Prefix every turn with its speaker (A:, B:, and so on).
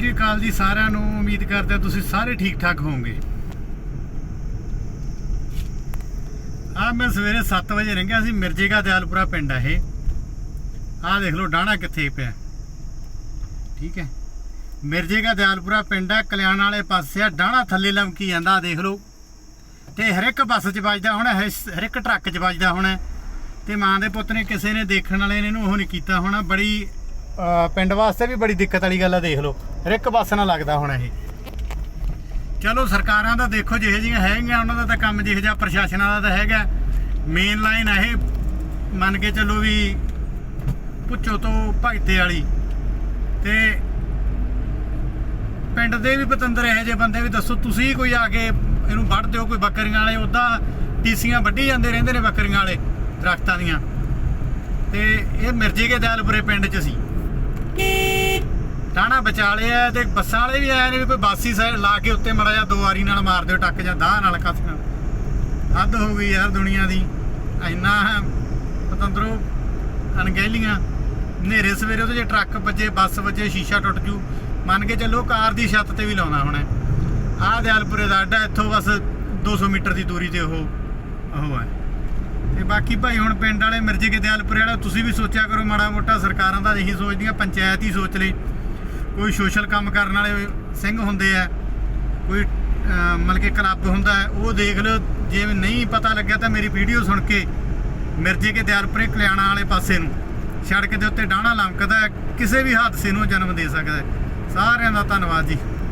A: ਸ਼੍ਰੀ ਅਕਾਲ ਜੀ ਸਾਰਿਆਂ ਨੂੰ ਉਮੀਦ ਕਰਦੇ ਤੁਸੀਂ ਸਾਰੇ ਠੀਕ ਠਾਕ ਹੋਵੋਗੇ। ਆ ਮੈਂ ਸਵੇਰੇ 7 ਵਜੇ ਲੰਘਿਆ ਸੀ, ਮਿਰਜੇਗਾ ਦਿਆਲਪੁਰਾ ਪਿੰਡ ਆ ਇਹ। ਆ ਦੇਖ ਲਓ ਡਾਣਾ ਕਿੱਥੇ ਪਿਆ। ਠੀਕ ਹੈ। ਮਿਰਜੇਗਾ ਦਿਆਲਪੁਰਾ ਪਿੰਡ ਆ, ਕਲਿਆਣ ਵਾਲੇ ਪਾਸੇ ਆ ਡਾਣਾ ਥੱਲੇ ਲਮਕੀ ਜਾਂਦਾ, ਆਹ ਦੇਖ ਲਓ। ਤੇ ਹਰ ਇੱਕ ਬੱਸ 'ਚ ਵੱਜਦਾ ਹੋਣਾ ਹਰ- ਇੱਕ ਟਰੱਕ 'ਚ ਵੱਜਦਾ ਹੋਣਾ। ਤੇ ਮਾਂ ਦੇ ਪੁੱਤ ਨੇ ਕਿਸੇ ਨੇ ਦੇਖਣ ਵਾਲੇ ਨੇ ਇਹਨੂੰ ਉਹ ਨਹੀਂ ਕੀਤਾ ਹੋਣਾ, ਬੜੀ ਪਿੰਡ ਵਾਸਤੇ ਵੀ ਬੜੀ ਦਿੱਕਤ ਵਾਲੀ ਗੱਲ ਆ, ਦੇਖ ਲਓ। ਹਰ ਇੱਕ ਬੱਸ ਨਾਲ ਲੱਗਦਾ ਹੁਣ ਇਹ। ਚਲੋ, ਸਰਕਾਰਾਂ ਦਾ ਦੇਖੋ, ਜਿਹੇ ਜਿਹੀਆਂ ਹੈਗੀਆਂ, ਉਹਨਾਂ ਦਾ ਤਾਂ ਕੰਮ ਜਿਹੋ ਜਿਹਾ, ਪ੍ਰਸ਼ਾਸਨਾਂ ਦਾ ਤਾਂ ਹੈਗਾ। ਮੇਨ ਲਾਈਨ ਇਹ। ਮੰਨ ਕੇ ਚੱਲੋ ਵੀ ਪੁੱਛੋ ਤੋਂ ਭਗਤੇ ਵਾਲੀ। ਤੇ ਪਿੰਡ ਦੇ ਵੀ ਪਤੰਦਰ ਇਹੋ ਜਿਹੇ ਬੰਦੇ ਵੀ ਦੱਸੋ, ਤੁਸੀਂ ਕੋਈ ਆ ਕੇ ਇਹਨੂੰ ਵੱਢ ਦਿਓ, ਕੋਈ ਬੱਕਰੀਆਂ ਵਾਲੇ ਉਦਾਂ ਟੀਸੀਆਂ ਵੱਢੀ ਜਾਂਦੇ ਰਹਿੰਦੇ ਨੇ ਬੱਕਰੀਆਂ ਵਾਲੇ ਦਰਖਤਾਂ ਦੀਆਂ। ਤੇ ਇਹ ਮਿਰਜੇ ਕੇ ਦਿਆਲਪੁਰੇ ਪਿੰਡ 'ਚ ਸੀ। ਟਾਣਾ ਵਿਚਾਲੇ ਆ ਤੇ ਬੱਸਾਂ ਵਾਲੇ ਵੀ ਆਏ ਨੇ ਵੀ ਕੋਈ ਬਾਸੀ ਸਾਈਡ ਲਾ ਕੇ ਉੱਤੇ ਮੜਾ ਜਾ ਦੋ ਵਾਰੀ ਨਾਲ ਮਾਰ ਦਿਓ, ਟੱਕ ਜਾਂ ਦਾਹ ਨਾਲ ਕੱਸ ਨਾਲ ਹੱਦ ਹੋ ਗਈ ਯਾਰ ਦੁਨੀਆ ਦੀ। ਇੰਨਾ ਪਤੰਦਰੋ ਅਣਗਹਿਲੀਆਂ। ਹਨੇਰੇ ਸਵੇਰੇ ਉਹਦੇ ਜੇ ਟਰੱਕ ਵੱਜੇ, ਬੱਸ ਵੱਜੇ, ਸ਼ੀਸ਼ਾ ਟੁੱਟ ਜੂ। ਮੰਨ ਕੇ ਚੱਲੋ ਕਾਰ ਦੀ ਛੱਤ ਤੇ ਵੀ ਲਾਉਣਾ ਹੋਣਾ। ਆਹ ਦਿਆਲਪੁਰੇ ਦਾ ਅੱਡਾ, ਇੱਥੋਂ ਬਸ 200 ਮੀਟਰ ਦੀ ਦੂਰੀ ਤੇ ਉਹ ਉਹ ਹੈ। ਤੇ ਬਾਕੀ ਭਾਈ ਹੁਣ ਪਿੰਡ ਵਾਲੇ ਮਿਰਜੇ ਕੇ ਦਿਆਲਪੁਰੇ ਵਾਲਾ ਤੁਸੀਂ ਵੀ ਸੋਚਿਆ ਕਰੋ ਮਾੜਾ ਮੋਟਾ ਸਰਕਾਰਾਂ ਦਾ ਇਹੀ ਸੋਚਦੀਆਂ ਪੰਚਾਇਤ ਹੀ ਸੋਚ ਲਈ। ਕੋਈ ਸੋਸ਼ਲ ਕੰਮ ਕਰਨ ਵਾਲੇ ਸਿੰਘ ਹੁੰਦੇ ਆ ਕੋਈ ਅਹ, ਮਤਲਬ ਕਿ ਕਲੱਬ ਹੁੰਦਾ ਉਹ ਦੇਖ ਲਓ ਜੇ ਨਹੀਂ ਪਤਾ ਲੱਗਿਆ ਤਾਂ ਮੇਰੀ ਵੀਡੀਓ ਸੁਣ ਕੇ ਮਿਰਜੇ ਕੇ ਦਿਆਲਪੁਰੇ ਕਲਿਆਣਾ ਵਾਲੇ ਪਾਸੇ ਨੂੰ ਸੜਕ ਦੇ ਉੱਤੇ ਡਾਣਾ ਲੰਕਦਾ ਕਿਸੇ ਵੀ ਹਾਦਸੇ ਨੂੰ ਜਨਮ ਦੇ ਸਕਦਾ ਸਾਰਿਆਂ ਦਾ ਧੰਨਵਾਦ ਜੀ।